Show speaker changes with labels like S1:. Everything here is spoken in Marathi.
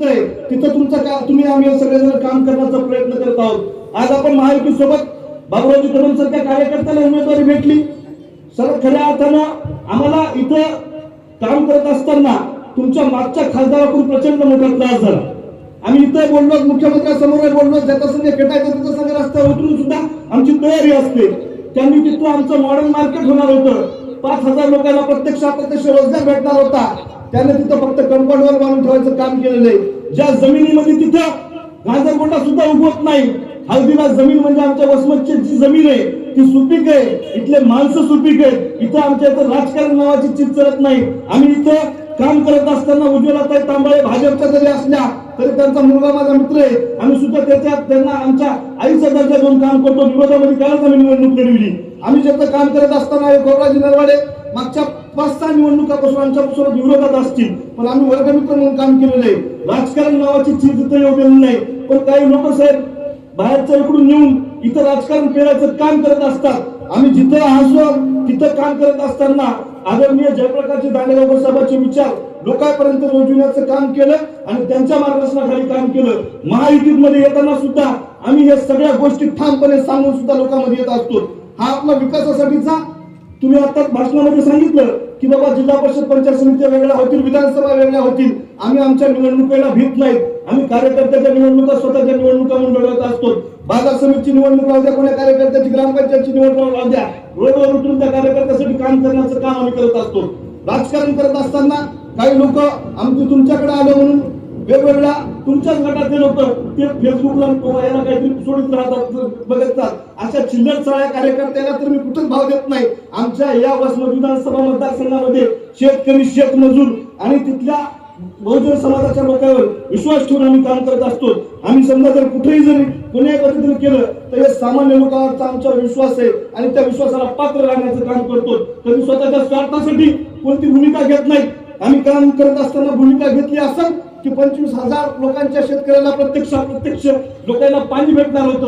S1: तिथं तुमचं का तुम्ही आम्ही सगळेजण काम करण्याचा प्रयत्न करत आहोत. आज आपण महायुती सोबत बाबुराजी कडून सारख्या कार्यकर्त्याला उमेदवारी भेटली. सर खऱ्या अर्थानं आम्हाला इथं काम करत असताना तुमच्या मागच्या खासदाराकडून प्रचंड मोठा त्रास झाला. आम्ही इथं बोललो मुख्यमंत्र्यांसमोर बोललो ज्याचा संघ भेटायचं त्याचा संघ रस्त्यावर उतरून सुद्धा आमची तयारी असते. त्यांनी तिथं आमचं मॉडर्न मार्केट होणार होतं. पाच हजार लोकांना प्रत्यक्ष अप्रत्यक्ष रोजगार भेटणार होता. त्याने तिथं फक्त कंपाऊंडवर बांधून ठेवायचं काम केलेलं आहे. ज्या जमिनीमध्ये तिथं गांजरगोंडा सुद्धा उगवत नाही हळदीला जमीन म्हणजे आमच्या वसमतची जी जमीन आहे. ती सुपीक आहे. इथले माणसं सुपीक आहेत. इथं आमच्या इथं राजकारण नावाची चित चालत नाही. आम्ही इथं काम करत असताना उज्ज्वलाताई तांबळे भाजपच्या जरी असल्या तरी त्यांचा मुलगा माझा मित्र आहे. आम्ही सुद्धा त्याच्यात त्यांना आमच्या आईचा दर्जा देऊन काम करतो. विरोधामध्ये कालच आम्ही निवडणूक लढविली. आम्ही ज्याचं काम करत असताना हे नरवाडे मागच्या पाच सहा निवडणुकापासून आमच्या विरोधात असतील. पण आम्ही वर्गमित्र म्हणून काम केलेलं आहे. राजकारण नावाची चीज इथं येऊ नाही. पण काही लोक साहेब बाहेरच्या इकडून येऊन इथं राजकारण करायचं काम करत असतात. आम्ही जिथं हसलो तिथं काम करत असताना आदरणीय जयप्रकाशजी दांडेगावकर साहेबांचे विचार लोकांपर्यंत रोजविण्याचं काम केलं आणि त्यांच्या मार्गदर्शनाखाली काम केलं. महायुतीमध्ये येताना सुद्धा आम्ही या सगळ्या गोष्टी ठामपणे सांगून सुद्धा लोकांमध्ये येत असतो. हा आपला विकासासाठीचा तुम्ही आता भाषणामध्ये सांगितलं की बाबा जिल्हा परिषद पंचायत समित्या वेगळ्या होतील विधानसभा वेगळ्या होतील. आम्ही आमच्या निवडणुकीला भीत नाहीत. आम्ही कार्यकर्त्याच्या निवडणुका स्वतःच्या निवडणुका म्हणून लढवत असतो. बाजार समितीची निवडणूक राहू द्या कार्यकर्त्याची ग्रामपंचायतची निवडणूक राहू द्या. रोडवर उतरून त्या कार्यकर्त्यासाठी काम करण्याचं काम आम्ही करत असतो. राजकारण करत असताना काही लोक आमचे तुमच्याकडे आलो म्हणून वेगवेगळ्या तुमच्याच गटातले लोक ते फेसबुकला याला काहीतरी सोडित राहतात बघतात. अशा चिल्लर सगळ्या कार्यकर्त्याला तर मी कुठंच भाव देत नाही. आमच्या या वसमत विधानसभा मतदारसंघामध्ये शेतकरी शेतमजूर आणि तिथल्या बहुजन समाजाच्या लोकांवर विश्वास ठेवून आम्ही काम करत असतो. आम्ही समजा जर कुठेही जरी कुणी पद्धतीने केलं तर हे सामान्य लोकांवरचा आमच्यावर विश्वास आहे आणि त्या विश्वासाला पात्र राहण्याचं काम करतो. कधी स्वतःच्या स्वार्थासाठी कोणती भूमिका घेत नाही आम्ही काम करत असताना भूमिका घेतली असेल की पंचवीस हजार लोकांच्या शेतकऱ्याला प्रत्यक्ष अप्रत्यक्ष लोकांना पाणी भेटणार होतं.